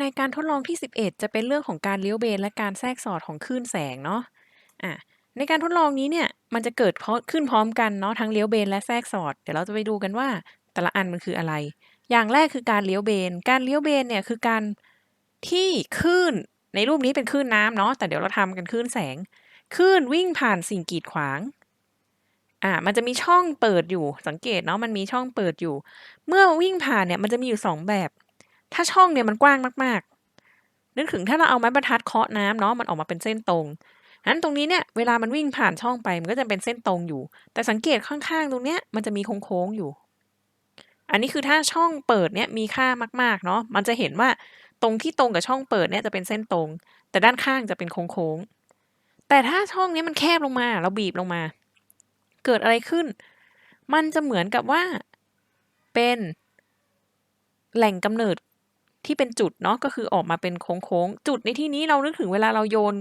ในการทดลองที่ 11 จะเป็นเรื่องของการเลี้ยวเบนและการแทรกสอดของคลื่นแสงเนาะอะในการทดลองนี้เนี่ยมันจะเกิดเพราะขึ้นพร้อมกันเนาะทั้งเลี้ยวเบนและแทรกสอด เดี๋ยวเราจะไปดูกันว่าแต่ละอันมันคืออะไร อย่างแรกคือการเลี้ยวเบน การเลี้ยวเบนเนี่ยคือการที่คลื่นในรูปนี้เป็นคลื่นน้ำเนาะแต่เดี๋ยวเราทำกันคลื่นแสงคลื่นวิ่งผ่านสิ่งกีดขวางอ่ามันจะมีช่องเปิดอยู่สังเกตเนาะมันมีช่องเปิดอยู่ เมื่อวิ่งผ่านเนี่ยมันจะมีอยู่สองแบบ ถ้าช่องเนี่ยมันกว้างมากๆนึกถึงถ้าเราเอาไม้บรรทัดเคาะน้ำเนาะมันออกมาเป็นเส้นตรงนั้นตรงนี้เนี่ยเวลามันวิ่งผ่านช่องไปมันก็จะเป็นเส้นตรงอยู่ แต่สังเกตข้างๆ ตรงเนี้ยมันจะมีโค้งๆอยู่ อันนี้คือถ้าช่องเปิดเนี่ยมีค่ามากๆเนาะมันจะเห็นว่าตรงที่ตรงกับช่องเปิดเนี่ยจะเป็นเส้นตรง แต่ด้านข้างจะเป็นโค้งๆแต่ถ้าช่องนี้มันแคบลงมาเราบีบลงมา เกิดอะไรขึ้น มันจะเหมือนกับว่าเป็นแหล่งกำเนิด ที่เป็นจุดเนาะก็คือออกมาเป็นโค้งๆ จุดในที่นี้เรานึกถึงเวลาเราโยน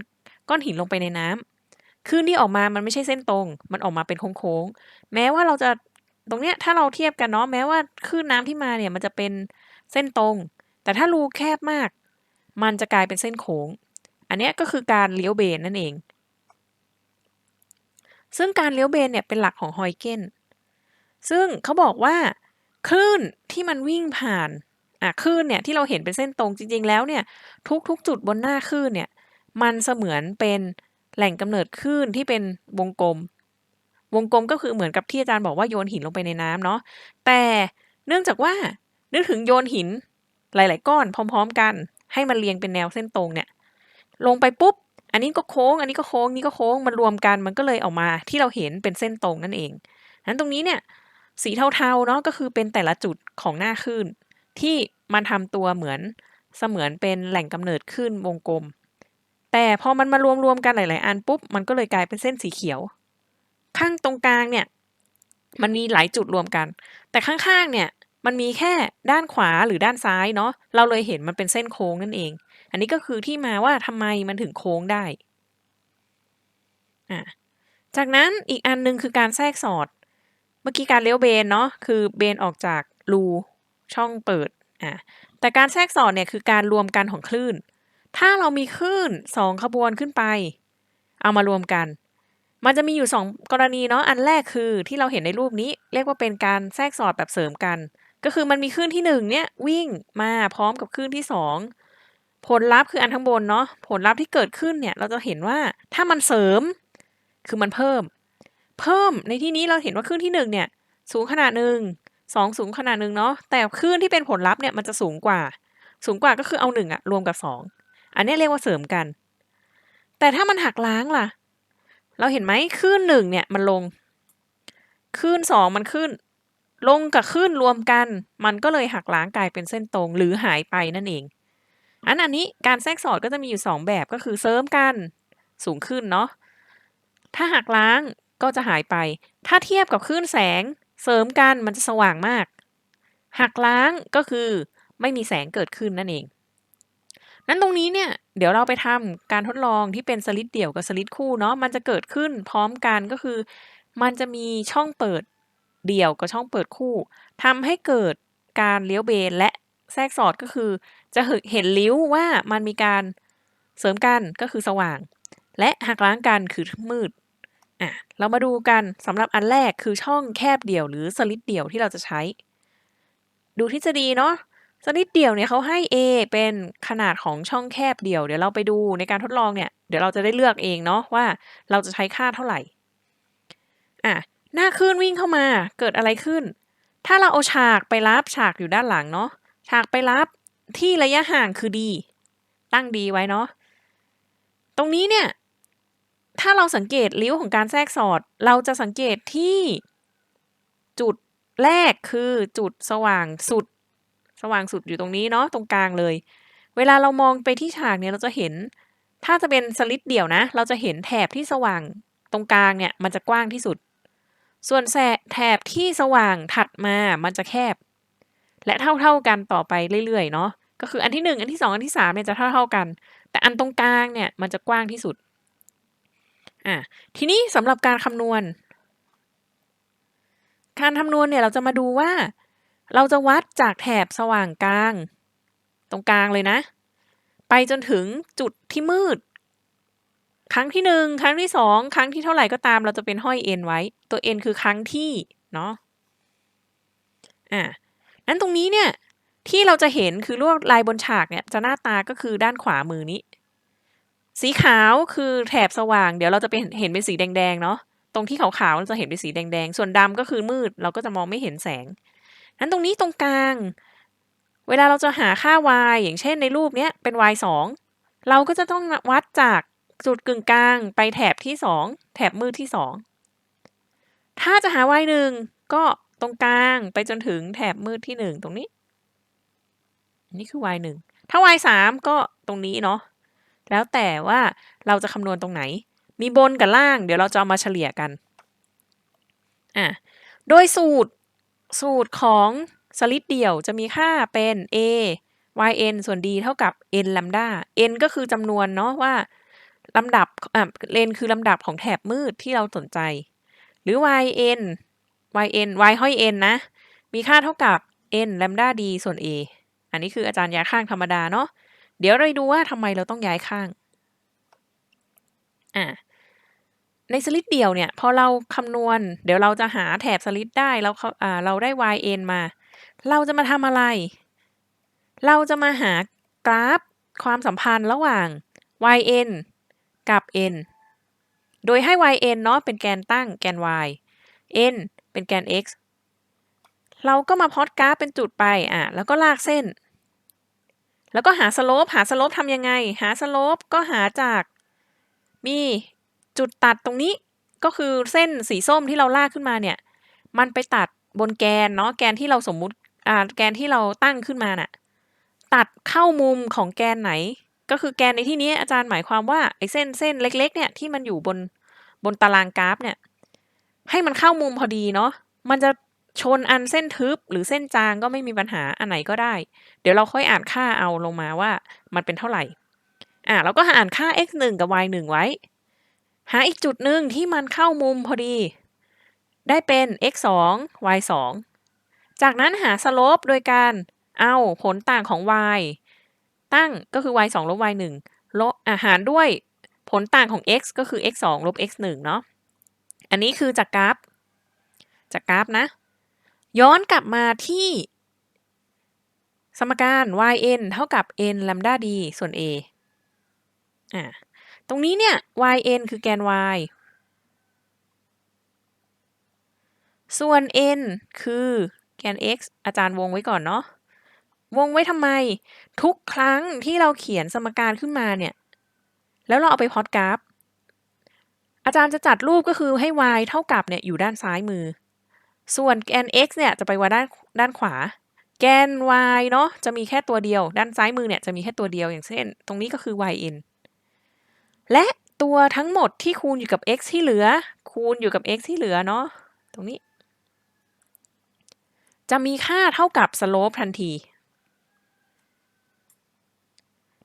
ก้อนหินลงไปในน้ำคลื่นที่ออกมามันไม่ใช่เส้นตรง มันออกมาเป็นโค้งๆ แม้ว่าเราจะตรงเนี้ยถ้าเราเทียบกันเนาะแม้ว่าคลื่นน้ำที่มาเนี่ยมันจะเป็นเส้นตรง แต่ถ้ารูแคบมาก มันจะกลายเป็นเส้นโค้ง อันนี้ก็คือการเลี้ยวเบนนั่นเอง ซึ่งการเลี้ยวเบนเนี่ยเป็นหลักของฮอยเกนซึ่งเขาบอกว่าคลื่นที่มันวิ่งผ่าน อะคลื่นเนี่ยที่เราเห็นเป็นเส้นตรงจริง ๆ แล้วเนี่ยทุกๆ จุดบนหน้าคลื่นเนี่ยมันเสมือนเป็นแหล่งกำเนิดคลื่นที่เป็นวงกลม วงกลมก็คือเหมือนกับที่อาจารย์บอกว่าโยนหินลงไปในน้ำเนาะแต่เนื่องจากว่านึกถึงโยนหินหลาย ๆ ก้อนพร้อม ๆ กัน ให้มันเรียงเป็นแนวเส้นตรงเนี่ยลงไปปุ๊บ อันนี้ก็โค้ง อันนี้ก็โค้งนี่ก็โค้งมันรวมกันมันก็เลยออกมาที่เราเห็นเป็นเส้นตรงนั่นเองนั้นตรงนี้เนี่ยสีเทาๆเนาะก็คือเป็นแต่ละจุดของหน้าคลื่น ที่มันทำตัวเหมือนเสมือนเป็นแหล่งกำเนิดคลื่นวงกลม แต่พอมันมารวมๆกันหลาย ๆ อันปุ๊บ มันก็เลยกลายเป็นเส้นสีเขียว ข้างตรงกลางเนี่ย มันมีหลายจุดรวมกัน แต่ข้างๆเนี่ยมันมีแค่ด้านขวาหรือด้านซ้ายเนาะเราเลยเห็นมันเป็นเส้นโค้งนั่นเอง อันนี้ก็คือที่มาว่าทำไมมันถึงโค้งได้อะจากนั้นอีกอันนึงคือการแทรกสอด เมื่อกี้การเลี้ยวเบนเนาะคือเบนออกจากรู ช่องเปิดอะแต่การแทรกสอดเนี่ยคือการรวมกันของคลื่น ถ้าเรามีคลื่นสองขบวนขึ้นไป เอามารวมกัน มันจะมีอยู่สองกรณีเนาะอันแรกคือที่เราเห็นในรูปนี้ เรียกว่าเป็นการแทรกสอดแบบเสริมกัน ก็คือมันมีคลื่นที่หนึ่งเนี่ยวิ่งมาพร้อมกับคลื่นที่สองผลลัพธ์คืออันข้างบนเนาะผลลัพธ์ที่เกิดขึ้นเนี่ยเราจะเห็นว่าถ้ามันเสริมคือมันเพิ่ม เพิ่มในที่นี้เราเห็นว่าคลื่นที่หนึ่งเนี่ยสูงขนาดหนึ่ง สองสูงขนาดหนึ่งเนาะแต่คลื่นที่เป็นผลลัพธ์เนี่ยมันจะสูงกว่า สูงกว่าก็คือเอาหนึ่งอะรวมกับสองอันนี้เรียกว่าเสริมกัน แต่ถ้ามันหักล้างล่ะ เราเห็นไหมคลื่นหนึ่งเนี่ยมันลงคลื่นสองมันขึ้น ลงกับคลื่นรวมกัน มันก็เลยหักล้างกลายเป็นเส้นตรงหรือหายไปนั่นเอง อันอันนี้การแทรกสอดก็จะมีอยู่สองแบบก็คือเสริมกันสูงขึ้นเนาะถ้าหักล้างก็จะหายไป ถ้าเทียบกับคลื่นแสง เสริมกันมันจะสว่างมาก หักล้างก็คือไม่มีแสงเกิดขึ้นนั่นเอง นั้นตรงนี้เนี่ยเดี๋ยวเราไปทำการทดลองที่เป็นสลิดเดี่ยวกับสลิดคู่เนาะมันจะเกิดขึ้นพร้อมกันก็คือ มันจะมีช่องเปิดเดี่ยวกับช่องเปิดคู่ทำให้เกิดการเลี้ยวเบนและแทรกสอดก็คือ จะเห็นลิ้วว่ามันมีการเสริมกันก็คือสว่าง และหักล้างกันคือมืด อะเรามาดูกันสำหรับอันแรกคือช่องแคบเดี่ยวหรือสลิดเดี่ยวที่เราจะใช้ ดูทฤษฎีเนาะสลิดเดี่ยวเนี่ยเขาให้ A เป็นขนาดของช่องแคบเดี่ยว เดี๋ยวเราไปดูในการทดลองเนี่ยเดี๋ยวเราจะได้เลือกเองเนาะว่าเราจะใช้ค่าเท่าไหร่อะหน้าคลื่นวิ่งเข้ามาเกิดอะไรขึ้น ถ้าเราเอาฉากไปรับฉากอยู่ด้านหลังเนาะฉากไปรับที่ระยะห่างคือ D ตั้ง D ไว้เนาะตรงนี้เนี่ย ถ้าเราสังเกตริ้วของการแทรกสอด เราจะสังเกตที่จุดแรกคือจุดสว่างสุด สว่างสุดอยู่ตรงนี้เนาะตรงกลางเลย เวลาเรามองไปที่ฉากเนี่ยเราจะเห็น ถ้าจะเป็นสลิดเดี่ยวนะ เราจะเห็นแถบที่สว่างตรงกลางเนี่ยมันจะกว้างที่สุด ส่วนแถบที่สว่างถัดมามันจะแคบ และเท่าๆกันต่อไปเรื่อยๆเนาะก็คืออันที่หนึ่งอันที่สองอันที่สามเนี่ยจะเท่าๆกัน แต่อันตรงกลางเนี่ยมันจะกว้างที่สุด อะทีนี้สำหรับการคำนวณ การคำนวณเนี่ยเราจะมาดูว่า เราจะวัดจากแถบสว่างกลาง ตรงกลางเลยนะ ไปจนถึงจุดที่มืด ครั้งที่หนึ่งครั้งที่สองครั้งที่เท่าไหร่ก็ตามเราจะเป็นห้อย n ไว้ ตัว n คือครั้งที่เนาะอะนั้นตรงนี้เนี่ยที่เราจะเห็นคือลวดลายบนฉากเนี่ยจะหน้าตาก็คือด้านขวามือนี้ สีขาวคือแถบสว่าง เดี๋ยวเราจะเป็นเห็นเป็นสีแดงๆเนาะตรงที่ขาวๆเราจะเห็นเป็นสีแดงๆ ส่วนดำก็คือมืด เราก็จะมองไม่เห็นแสงนั้นตรงนี้ตรงกลาง เวลาเราจะหาค่า y อย่างเช่นในรูปเนี้ยเป็น y 2เราก็จะต้องวัดจากจุดกึ่งกลางไปแถบที่ 2 แถบมืดที่ 2 ถ้าจะหา y 1ก็ตรงกลางไปจนถึงแถบมืดที่ 1 ตรงนี้ นี่คือ y 1ถ้า y 3ก็ตรงนี้เนาะ แล้วแต่ว่าเราจะคำนวณตรงไหน มีบนกับล่าง เดี๋ยวเราจะเอามาเฉลี่ยกันอะโดยสูตรสูตรของสลิดเดี่ยวจะมีค่าเป็น a yn ส่วน d เท่ากับ n ลัมดา n ก็คือจำนวนเนาะว่าลำดับอะ n คือลำดับของแถบมืดที่เราสนใจ หรือ yn yn y ห้อย n นะ มีค่าเท่ากับ n ลัมดา d ส่วน a อันนี้คืออาจารย์ยาข้างธรรมดาเนาะ เดี๋ยวเราดูว่าทำไมเราต้องย้ายข้างอะในสลิดเดี่ยวเนี่ยพอเราคำนวณ เดี๋ยวเราจะหาแถบสลิดได้แล้วอ่าเราได้ yn มา เราจะมาทำอะไร เราจะมาหากราฟความสัมพันธ์ระหว่าง yn กับ n โดยให้ yn เนาะเป็นแกนตั้งแกน y n เป็นแกน x เราก็มาพอตกราฟเป็นจุดไปอะแล้วก็ลากเส้น แล้วก็หาสโลปหาสโลปทำยังไง หาสโลปก็หาจากมีจุดตัดตรงนี้ก็คือเส้นสีส้มที่เราลากขึ้นมาเนี่ย มันไปตัดบนแกนเนาะแกนที่เราสมมุติอ่าแกนที่เราตั้งขึ้นมาน่ะตัดเข้ามุมของแกนไหน ก็คือแกนในที่นี้อาจารย์หมายความว่าไอ้เส้นเส้นเล็ก ๆ เนี่ยที่มันอยู่บนบนตารางกราฟเนี่ย ให้มันเข้ามุมพอดีเนาะมันจะ ชนอันเส้นทึบหรือเส้นจางก็ไม่มีปัญหาอันไหนก็ได้ เดี๋ยวเราค่อยอ่านค่าเอาลงมาว่ามันเป็นเท่าไหร่อ่าเราก็หาอ่านค่า x 1กับ y 1ไว้ หาอีกจุดหนึ่งที่มันเข้ามุมพอดี ได้เป็น x 2 y 2จากนั้นหาสโลปโดยการเอาผลต่างของ y ตั้งก็คือ y 2ลบ y 1ลบอาหารด้วยผลต่างของ x ก็คือ x 2ลบ x 1เนาะอันนี้คือจากกราฟ จากกราฟนะ ย้อนกลับมาที่ สมการ yn เท่ากับ n ลัมดา d ส่วน a อ่าตรงนี้เนี่ย yn คือแกน y ส่วน n คือแกน x อาจารย์วงไว้ก่อนเนาะ วงไว้ทำไม ทุกครั้งที่เราเขียนสมการขึ้นมาเนี่ย แล้วเราเอาไปพอตกราฟ อาจารย์จะจัดรูปก็คือให้ y เท่ากับเนี่ยอยู่ด้านซ้ายมือ ส่วนแกน x เนี่ยจะไปไว้ด้านด้านขวา แกน y เนาะจะมีแค่ตัวเดียว ด้านซ้ายมือเนี่ยจะมีแค่ตัวเดียวอย่างเช่น ตรงนี้ก็คือ yn และตัวทั้งหมดที่คูณอยู่กับ x ที่เหลือ คูณอยู่กับ x ที่เหลือเนาะตรงนี้ จะมีค่าเท่ากับสโลปทันที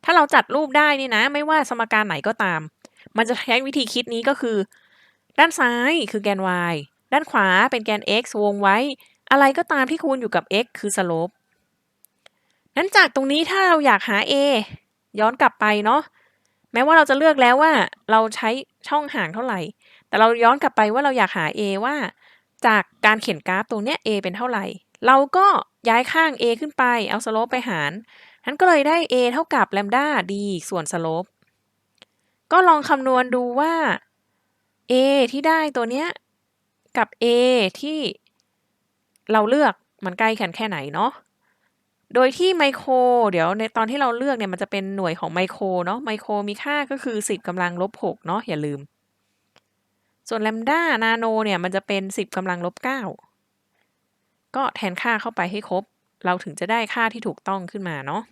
ถ้าเราจัดรูปได้นี่นะ ไม่ว่าสมการไหนก็ตาม มันจะใช้วิธีคิดนี้ก็คือ ด้านซ้ายคือแกน y ด้านขวาเป็นแกน x วงไว้ อะไรก็ตามที่คูณอยู่กับ x คือสโลปนั้นจากตรงนี้ถ้าเราอยากหา a ย้อนกลับไปเนาะแม้ว่าเราจะเลือกแล้วว่าเราใช้ช่องห่างเท่าไหร่ แต่เราย้อนกลับไปว่าเราอยากหา a ว่า จากการเขียนกราฟตรงเนี้ย a เป็นเท่าไหร่ เราก็ย้ายข้าง a ขึ้นไปเอาสโลปไปหารนั้นก็เลยได้ a เท่ากับแลมดา d ส่วนสโลปก็ลองคำนวณดูว่า a ที่ได้ตัวเนี้ย กับ a ที่เราเลือกมันใกล้กันแค่ไหนเนาะ โดยที่ไมโคร เดี๋ยวในตอนที่เราเลือกเนี่ยมันจะเป็นหน่วยของไมโครเนาะ ไมโครมีค่าก็คือ 10กำลังลบ6เนาะอย่าลืม ส่วนแลมดานาโนเนี่ยมันจะเป็น 10กำลังลบ9ก็แทนค่าเข้าไปให้ครบ เราถึงจะได้ค่าที่ถูกต้องขึ้นมาเนาะ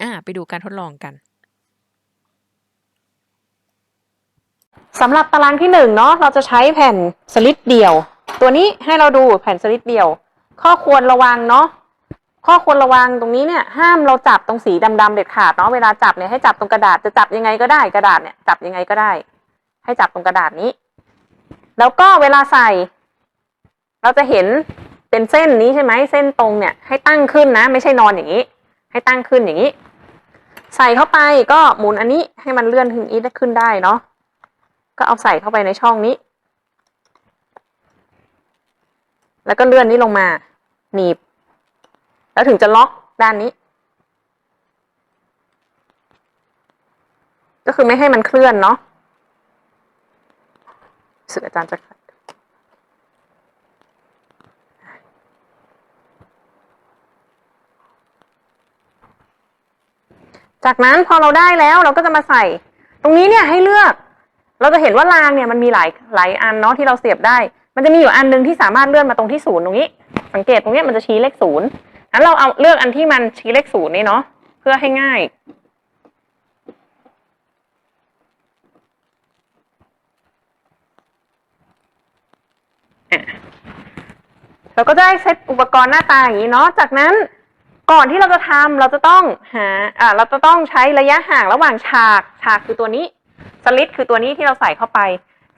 อ่าไปดูการทดลองกัน สำหรับตารางที่หนึ่งเนาะเราจะใช้แผ่นสลิดเดี่ยว ตัวนี้ให้เราดูแผ่นสลิดเดี่ยว ข้อควรระวังเนาะข้อควรระวังตรงนี้เนี่ยห้ามเราจับตรงสีดำๆเด็ดขาดเนาะเวลาจับเนี่ยให้จับตรงกระดาษจะจับยังไงก็ได้กระดาษเนี่ยจับยังไงก็ได้ ให้จับตรงกระดาษนี้ แล้วก็เวลาใส่ เราจะเห็นเป็นเส้นนี้ใช่ไหมเส้นตรงเนี่ยให้ตั้งขึ้นนะ ไม่ใช่นอนอย่างนี้ ให้ตั้งขึ้นอย่างนี้ ใส่เข้าไปก็หมุนอันนี้ให้มันเลื่อนขึ้นอีกขึ้นได้เนาะ ก็เอาใส่เข้าไปในช่องนี้ แล้วก็เลื่อนนี้ลงมา หนีบ แล้วถึงจะล็อกด้านนี้ ก็คือไม่ให้มันเคลื่อนเนาะสึกอาจารย์จะจากนั้นพอเราได้แล้วเราก็จะมาใส่ ตรงนี้เนี่ยให้เลือก เราจะเห็นว่ารางเนี่ยมันมีหลายหลายอันเนาะที่เราเสียบได้ มันจะมีอยู่อันหนึงที่สามารถเลื่อนมาตรงที่ศูนย์ตรงนี้ สังเกตตรงนี้มันจะชี้เลขศูนย์งั้นเราเอาเลือกอันที่มันชี้เลขศูนย์นี่เนาะเพื่อให้ง่ายเราก็จะได้เซตอุปกรณ์หน้าตาอย่างนี้เนาะ จากนั้นก่อนที่เราจะทำเราจะต้องหาอ่าเราจะต้องใช้ระยะห่างระหว่างฉาก ฉากคือตัวนี้ สลิดคือตัวนี้ที่เราใส่เข้าไป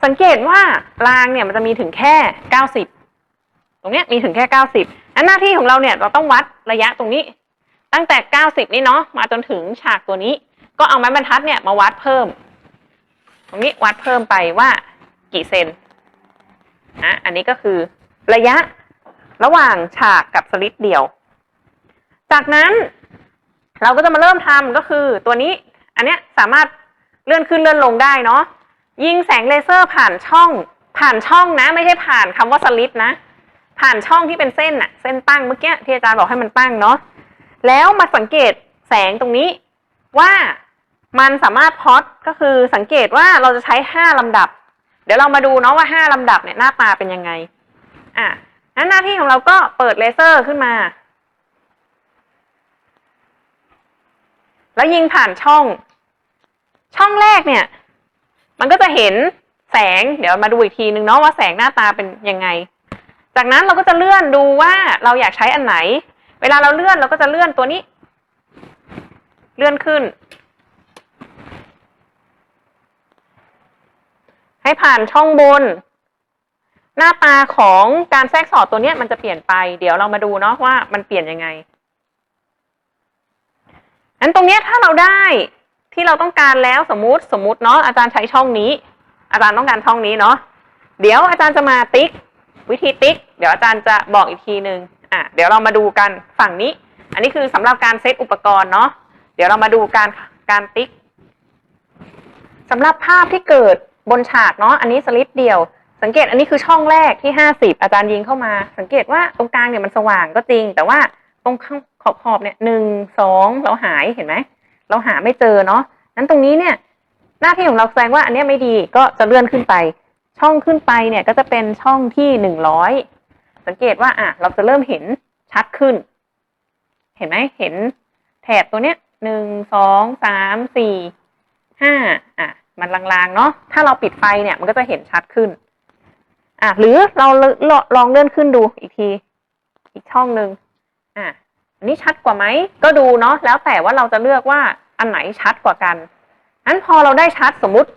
สังเกตว่ารางเนี่ยมันจะมีถึงแค่เก้าสิบตรงเนี้ยมีถึงแค่เก้าสิบอันหน้าที่ของเราเนี่ยเราต้องวัดระยะตรงนี้ ตั้งแต่เก้าสิบนี่เนาะมาจนถึงฉากตัวนี้ ก็เอาไม้บรรทัดเนี่ยมาวัดเพิ่ม ตรงนี้วัดเพิ่มไปว่ากี่เซนนะอันนี้ก็คือระยะระหว่างฉากกับสลิดเดี่ยว จากนั้นเราก็จะมาเริ่มทำก็คือตัวนี้ อันเนี้ยสามารถ เลื่อนขึ้นเลื่อนลงได้เนาะยิงแสงเลเซอร์ผ่านช่อง ผ่านช่องนะ ไม่ใช่ผ่านคำว่าสลิดนะ ผ่านช่องที่เป็นเส้นอะเส้นตั้งเมื่อกี้ที่อาจารย์บอกให้มันตั้งเนาะแล้วมาสังเกตแสงตรงนี้ว่ามันสามารถพอดก็คือสังเกตว่าเราจะใช้ห้าลำดับ เดี๋ยวเรามาดูเนาะว่าห้าลำดับเนี่ยหน้าตาเป็นยังไง อะนั้นหน้าที่ของเราก็เปิดเลเซอร์ขึ้นมา แล้วยิงผ่านช่อง ช่องแรกเนี่ย มันก็จะเห็นแสง เดี๋ยวมาดูอีกทีนึงเนาะว่าแสงหน้าตาเป็นยังไง จากนั้นเราก็จะเลื่อนดูว่าเราอยากใช้อันไหน เวลาเราเลื่อนเราก็จะเลื่อนตัวนี้ เลื่อนขึ้น ให้ผ่านช่องบน หน้าตาของการแทรกสอดตัวนี้มันจะเปลี่ยนไป เดี๋ยวเรามาดูเนาะว่ามันเปลี่ยนยังไงอันตรงนี้ถ้าเราได้ ที่เราต้องการแล้วสมมุติสมมุติเนาะอาจารย์ใช้ช่องนี้ อาจารย์ต้องการช่องนี้เนาะเดี๋ยวอาจารย์จะมาติ๊ก วิธีติ๊ก เดี๋ยวอาจารย์จะบอกอีกทีหนึ่งอะเดี๋ยวเรามาดูกันฝั่งนี้ อันนี้คือสำหรับการเซตอุปกรณ์เนาะเดี๋ยวเรามาดูการการติ๊กสำหรับภาพที่เกิดบนฉากเนาะอันนี้สลิปเดียว สังเกตอันนี้คือช่องแรกที่ห้าสิบอาจารย์ยิงเข้ามา สังเกตว่าตรงกลางเนี่ยมันสว่างก็จริง แต่ว่าตรงข้างขอบขอบเนี่ยหนึ่งสองเราหายเห็นไหม เราหาไม่เจอเนาะนั้นตรงนี้เนี่ยหน้าที่ของเราแสดงว่าอันนี้ไม่ดีก็จะเลื่อนขึ้นไป ช่องขึ้นไปเนี่ยก็จะเป็นช่องที่หนึ่งร้อยสังเกตว่าอะเราจะเริ่มเห็นชัดขึ้น เห็นไหมเห็นแถบตัวเนี้ยหนึ่งสองสามสี่ห้าอะมันลางๆเนาะถ้าเราปิดไฟเนี่ยมันก็จะเห็นชัดขึ้นอะหรือเราลลองเลื่อนขึ้นดูอีกที อีกช่องหนึ่งอะ อันนี้ชัดกว่าไหมก็ดูเนาะแล้วแต่ว่าเราจะเลือกว่าอันไหนชัดกว่ากันนั้นพอเราได้ชัดสมมุติ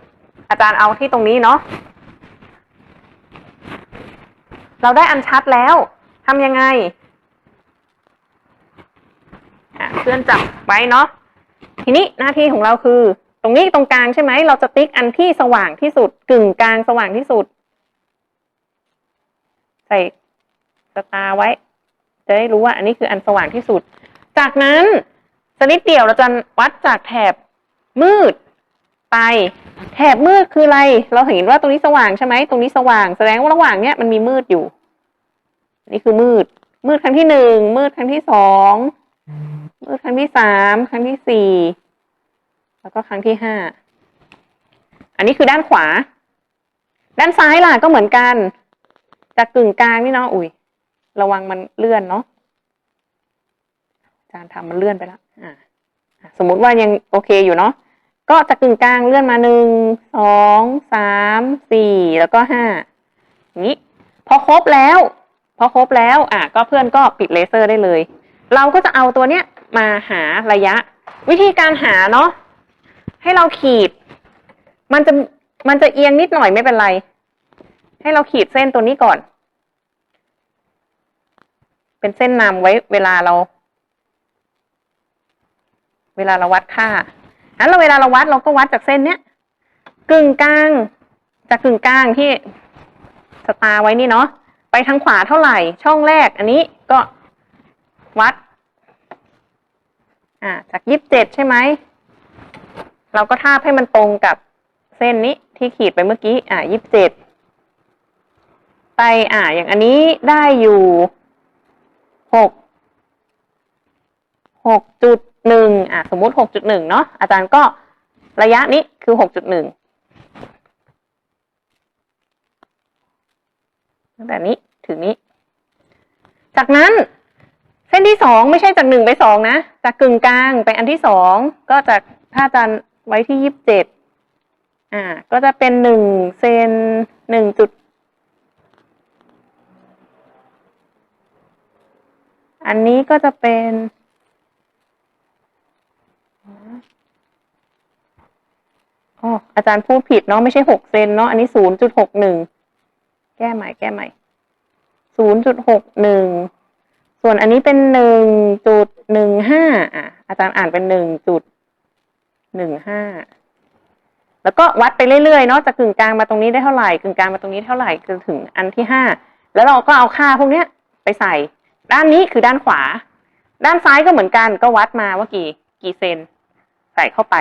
อาจารย์เอาที่ตรงนี้เนาะเราได้อันชัดแล้วทำยังไงเพื่อนจับไว้เนาะทีนี้หน้าที่ของเราคือ ตรงนี้ตรงกลางใช่ไหมเราจะติ๊กอันที่สว่างที่สุด กึ่งกลางสว่างที่สุด ใส่สตาร์ไว้ จะได้รู้ว่าอันนี้คืออันสว่างที่สุด จากนั้นสนิดเดียวเราจะวัดจากแถบมืดไป แถบมืดคืออะไร เราเห็นว่าตรงนี้สว่างใช่ไหมตรงนี้สว่างแสดงว่าระหว่างเนี้ยมันมีมืดอยู่ นี่คือมืด มืดครั้งที่หนึ่งมืดครั้งที่สองมืดครั้งที่สามครั้งที่สี่แล้วก็ครั้งที่ห้าอันนี้คือด้านขวา ด้านซ้ายล่ะก็เหมือนกัน จากกึ่งกลางนี่เนาะอุ้ย ระวังมันเลื่อนเนาะอาจารย์ทำมันเลื่อนไปแล้วอ่าสมมุติว่ายังโอเคอยู่เนาะก็จากกึ่งกลางเลื่อนมาหนึ่งสองสามสี่แล้วก็ห้านี้พอครบแล้ว พอครบแล้วอะก็เพื่อนก็ปิดเลเซอร์ได้เลย เราก็จะเอาตัวเนี้ยมาหาระยะ วิธีการหาเนาะให้เราขีด มันจะมันจะเอียงนิดหน่อยไม่เป็นไร ให้เราขีดเส้นตัวนี้ก่อน เป็นเส้นนำไว้เวลาเรา เวลาเราวัดค่านั้นเราเวลาเราวัดเราก็วัดจากเส้นเนี้ยกึ่งกลาง จากกึ่งกลางที่สตาร์ไว้นี่เนาะไปทางขวาเท่าไหร่ ช่องแรก อันนี้ก็วัด อ่า จากยี่สิบเจ็ดใช่ไหมเราก็ทาบให้มันตรงกับเส้นนี้ที่ขีดไปเมื่อกี้ อ่ายี่สิบเจ็ดไปอ่า อย่างอันนี้ได้อยู่ หกหกจุดหนึ่งอ่าสมมุติหกจุดหนึ่งเนาะอาจารย์ก็ระยะนี้คือหกจุดหนึ่งตั้งแต่นี้ถึงนี้ จากนั้นเส้นที่สองไม่ใช่จากหนึ่งไปสองนะ จากกึ่งกลางไปอันที่สองก็จากถ้าอาจารย์ไว้ที่ยี่สิบเจ็ดอ่า ก็จะเป็นหนึ่งเซนหนึ่งจุด อันนี้ก็จะเป็นอ๋ออาจารย์พูดผิดเนาะไม่ใช่หกเซนเนาะอันนี้ศูนย์จุดหกหนึ่งแก้ใหม่แก้ใหม่ศูนย์จุดหกหนึ่งส่วนอันนี้เป็นหนึ่งจุดหนึ่งห้าอะอาจารย์อ่านเป็นหนึ่งจุดหนึ่งห้าแล้วก็วัดไปเรื่อยๆเนาะจากกึ่งกลางมาตรงนี้ได้เท่าไหร่กึ่งกลางมาตรงนี้เท่าไหร่จนถึงอันที่ห้าแล้วเราก็เอาค่าพวกเนี้ยไปใส่ ด้านนี้คือด้านขวา ด้านซ้ายก็เหมือนกันก็วัดมาว่ากี่ กี่เซนใส่เข้าไป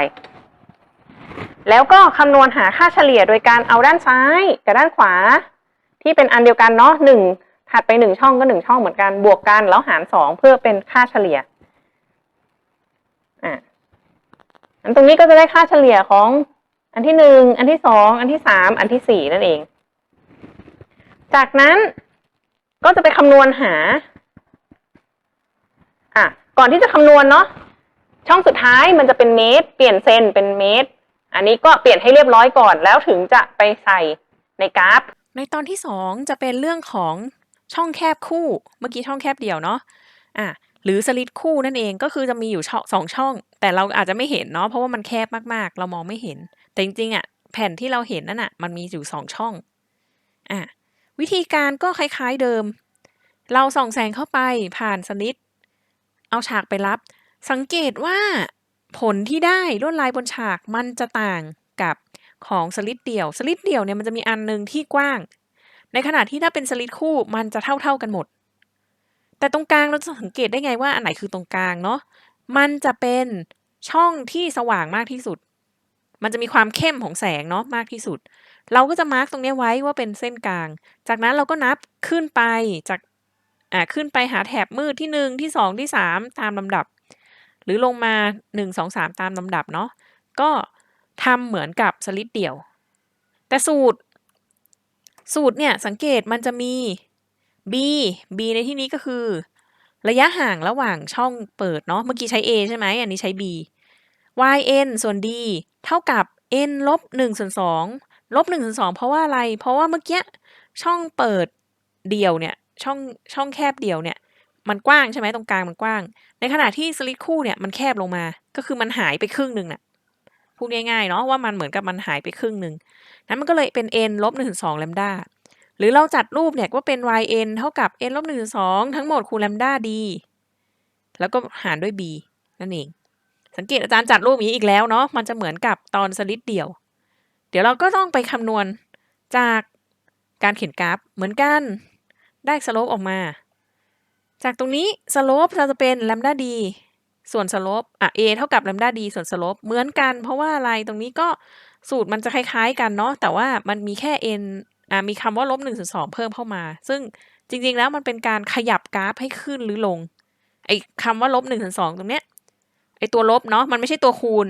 แล้วก็คำนวณหาค่าเฉลี่ยโดยการเอาด้านซ้ายกับด้านขวา ที่เป็นอันเดียวกันเนาะหนึ่งถัดไปหนึ่งช่องก็หนึ่งช่องเหมือนกันบวกกันแล้วหารสองเพื่อเป็นค่าเฉลี่ยอะอันตรงนี้ก็จะได้ค่าเฉลี่ยของอันที่หนึ่งอันที่สองอันที่สามอันที่สี่นั่นเอง จากนั้นก็จะไปคำนวณหา ก่อนที่จะคำนวณเนาะช่องสุดท้ายมันจะเป็นเมตร เปลี่ยนเซนเป็นเมตร อันนี้ก็เปลี่ยนให้เรียบร้อยก่อน แล้วถึงจะไปใส่ในกราฟ ในตอนที่สองจะเป็นเรื่องของช่องแคบคู่ เมื่อกี้ช่องแคบเดียวเนาะอะหรือสลิดคู่นั่นเองก็คือจะมีอยู่ช่องสองช่อง แต่เราอาจจะไม่เห็นเนาะเพราะว่ามันแคบมากๆ เรามองไม่เห็น แต่จริงๆอะแผ่นที่เราเห็นนั่นอะมันมีอยู่สองช่องอะวิธีการก็คล้ายๆเดิม เราส่องแสงเข้าไปผ่านสลิด เอาฉากไปรับ สังเกตว่าผลที่ได้ลวดลายบนฉากมันจะต่างกับของสลิดเดี่ยว สลิดเดี่ยวเนี่ยมันจะมีอันหนึ่งที่กว้าง ในขณะที่ถ้าเป็นสลิดคู่มันจะเท่าๆกันหมด แต่ตรงกลางเราจะสังเกตได้ไงว่าอันไหนคือตรงกลางเนาะมันจะเป็นช่องที่สว่างมากที่สุด มันจะมีความเข้มของแสงเนาะมากที่สุด เราก็จะมาร์กตรงนี้ไว้ว่าเป็นเส้นกลาง จากนั้นเราก็นับขึ้นไปจาก อ่าขึ้นไปหาแถบมืดที่หนึ่งที่สองที่สามตามลำดับ หรือลงมาหนึ่งสองสามตามลำดับเนาะก็ทำเหมือนกับสลิดเดี่ยว แต่สูตร สูตรเนี่ยสังเกตมันจะมี b b ในที่นี้ก็คือ ระยะห่างระหว่างช่องเปิดเนาะเมื่อกี้ใช้ a ใช่ไหมอันนี้ใช้ b y n ส่วน d เท่ากับ n ลบหนึ่งส่วนสองลบหนึ่งส่วนสองเพราะว่าอะไร เพราะว่าเมื่อกี้ช่องเปิดเดี่ยวเนี่ย ช่องช่องแคบเดี่ยวเนี่ย มันกว้างใช่ไหมตรงกลางมันกว้าง ในขณะที่สลิดคู่เนี่ยมันแคบลงมา ก็คือมันหายไปครึ่งหนึ่งน่ะพูดง่ายๆเนาะว่ามันเหมือนกับมันหายไปครึ่งหนึ่งนั้นมันก็เลยเป็น n ลบหนึ่งสองแลมดาหรือเราจัดรูปเนี่ยว่าเป็น yn เท่ากับ n ลบหนึ่งสองทั้งหมดคูณแลมดา d แล้วก็หารด้วย b นั่นเอง สังเกตอาจารย์จัดรูปอย่างนี้อีกแล้วเนาะมันจะเหมือนกับตอนสลิดเดี่ยว เดี๋ยวเราก็ต้องไปคำนวณจากการเขียนกราฟเหมือนกัน ได้สโลปออกมา จากตรงนี้สโลปเราจะเป็นแลมดา d ส่วนสโลปอะ a เท่ากับแลมดา d ส่วนสโลปเหมือนกัน เพราะว่าอะไรตรงนี้ก็สูตรมันจะคล้าย ๆ กันเนาะแต่ว่ามันมีแค่ n อ่ามีคำว่าลบหนึ่งส่วนสองเพิ่มเข้ามา ซึ่งจริงๆแล้วมันเป็นการขยับกราฟให้ขึ้นหรือลงไอ้คำว่าลบหนึ่งส่วนสองตรงเนี้ยไอ้ตัวลบเนาะมันไม่ใช่ตัวคูณ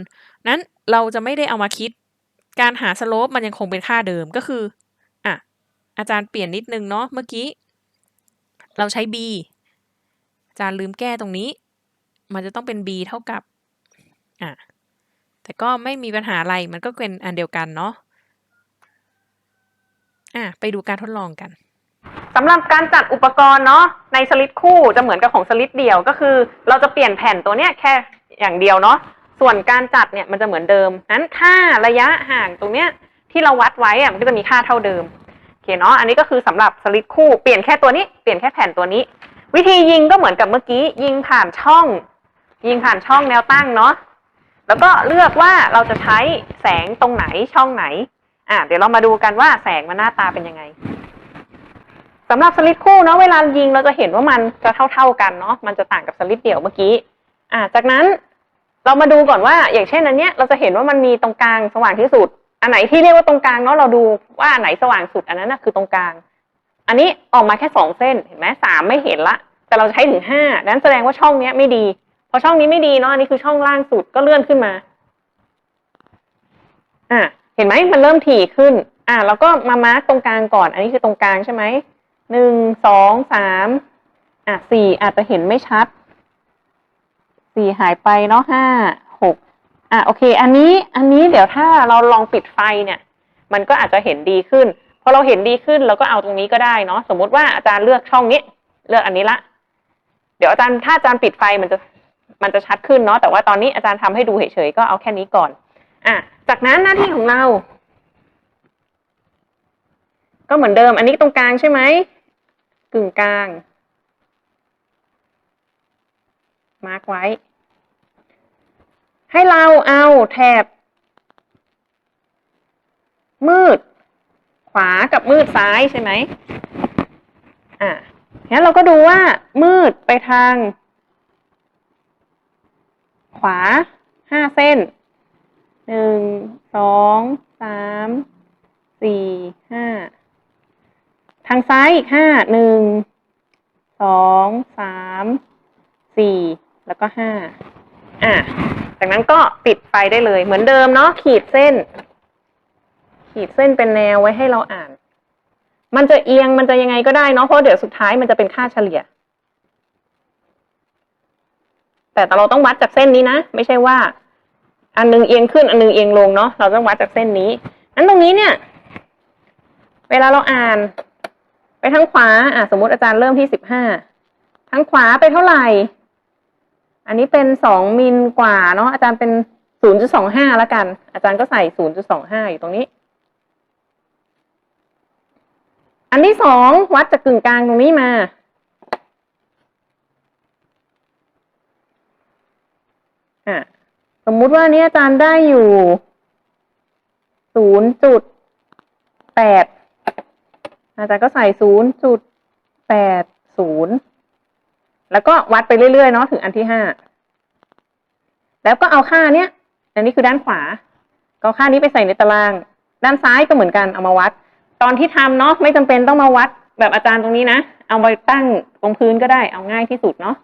นั้นเราจะไม่ได้เอามาคิด การหาสโลปมันยังคงเป็นค่าเดิมก็คืออะอาจารย์เปลี่ยนนิดนึงเนาะเมื่อกี้ เราใช้ b จารย์ลืมแก้ตรงนี้ มันจะต้องเป็น b เท่ากับอะแต่ก็ไม่มีปัญหาอะไรมันก็เป็นอันเดียวกันเนาะอะไปดูการทดลองกันสำหรับการจัดอุปกรณ์เนาะในสลิดคู่จะเหมือนกับของสลิดเดี่ยวก็คือ เราจะเปลี่ยนแผ่นตัวเนี้ยแค่อย่างเดียวเนาะส่วนการจัดเนี่ยมันจะเหมือนเดิมนั้นค่าระยะห่างตรงเนี้ยที่เราวัดไว้อะมันก็จะมีค่าเท่าเดิม เคเนาะอันนี้ก็คือสำหรับสลิดคู่เปลี่ยนแค่ตัวนี้เปลี่ยนแค่แผ่นตัวนี้ วิธียิงก็เหมือนกับเมื่อกี้ ยิงผ่านช่อง ยิงผ่านช่องแนวตั้งเนาะแล้วก็เลือกว่าเราจะใช้แสงตรงไหนช่องไหนอะเดี๋ยวเรามาดูกันว่าแสงมันหน้าตาเป็นยังไงสำหรับสลิดคู่เนาะเวลายิงเราจะเห็นว่ามันจะเท่า ๆกันเนาะมันจะต่างกับสลิดเดี่ยวเมื่อกี้อะจากนั้นเรามาดูก่อนว่า อย่างเช่นอันเนี้ยเราจะเห็นว่ามันมีตรงกลางสว่างที่สุด อันไหนที่เรียกว่าตรงกลางเนาะเราดูว่าอันไหนสว่างสุดอันนั้นนะคือตรงกลาง อันนี้ออกมาแค่สองเส้นเห็นไหมสามไม่เห็นละ แต่เราใช้ถึงห้าดังนั้นแสดงว่าช่องเนี้ยไม่ดีพอช่องนี้ไม่ดีเนาะอันนี้คือช่องล่างสุดก็เลื่อนขึ้นมาอะเห็นไหมมันเริ่มถี่ขึ้น อะแล้วก็มามาร์กตรงกลางก่อน อันนี้คือตรงกลางใช่ไหมหนึ่งสองสามอะสี่อาจจะเห็นไม่ชัดสี่หายไปเนาะห้า อะโอเค อันนี้อันนี้เดี๋ยวถ้าเราลองปิดไฟเนี่ย มันก็อาจจะเห็นดีขึ้นพอเราเห็นดีขึ้นเราก็เอาตรงนี้ก็ได้เนาะสมมุติว่าอาจารย์เลือกช่องนี้ เลือกอันนี้ละ เดี๋ยวอาจารย์ถ้าอาจารย์ปิดไฟมันจะมันจะชัดขึ้นเนาะแต่ว่าตอนนี้อาจารย์ทำให้ดูเฉยๆก็เอาแค่นี้ก่อน อะ จากนั้นหน้าที่ของเรา ก็เหมือนเดิม อันนี้ตรงกลางใช่ไหมกึ่งกลาง มาร์กไว้ ให้เราเอาแถบ มืด ขวากับมืดซ้ายใช่ไหมอะงั้นเราก็ดูว่า มืดไปทาง ขวาห้าเส้นหนึ่งสองสามสี่ห้าทางซ้ายอีกห้าหนึ่งสองสามสี่แล้วก็ห้าอะ จากนั้นก็ปิดไฟได้เลย เหมือนเดิมเนาะขีดเส้น ขีดเส้นเป็นแนวไว้ให้เราอ่าน มันจะเอียงมันจะยังไงก็ได้เนาะเพราะเดี๋ยวสุดท้ายมันจะเป็นค่าเฉลี่ย แต่เราต้องวัดจากเส้นนี้นะไม่ใช่ว่า อันหนึงเอียงขึ้นอันหนึงเอียงลงเนาะเราต้องวัดจากเส้นนี้นั้นตรงนี้เนี่ย เวลาเราอ่าน ไปทางขวาอะสมมติอาจารย์เริ่มที่สิบห้าทางขวาไปเท่าไหร่ อันนี้เป็นสองมิลกว่าเนาะอาจารย์เป็นศูนย์จุดสองห้าแล้วกัน อาจารย์ก็ใส่ศูนย์จุดสองห้าอยู่ตรงนี้ อันที่สองวัดจากกึ่งกลางตรงนี้มาอะสมมุติว่าอันนี้อาจารย์ได้อยู่ศูนย์จุดแปดอาจารย์ก็ใส่ศูนย์จุดแปดศูนย์ แล้วก็วัดไปเรื่อยๆเนาะถึงอันที่ห้าแล้วก็เอาค่าเนี้ย อันนี้คือด้านขวา ก็เอาค่านี้ไปใส่ในตาราง ด้านซ้ายก็เหมือนกันเอามาวัด ตอนที่ทำเนาะไม่จำเป็นต้องมาวัดแบบอาจารย์ตรงนี้นะ เอาไปตั้งตรงพื้นก็ได้เอาง่ายที่สุดเนาะ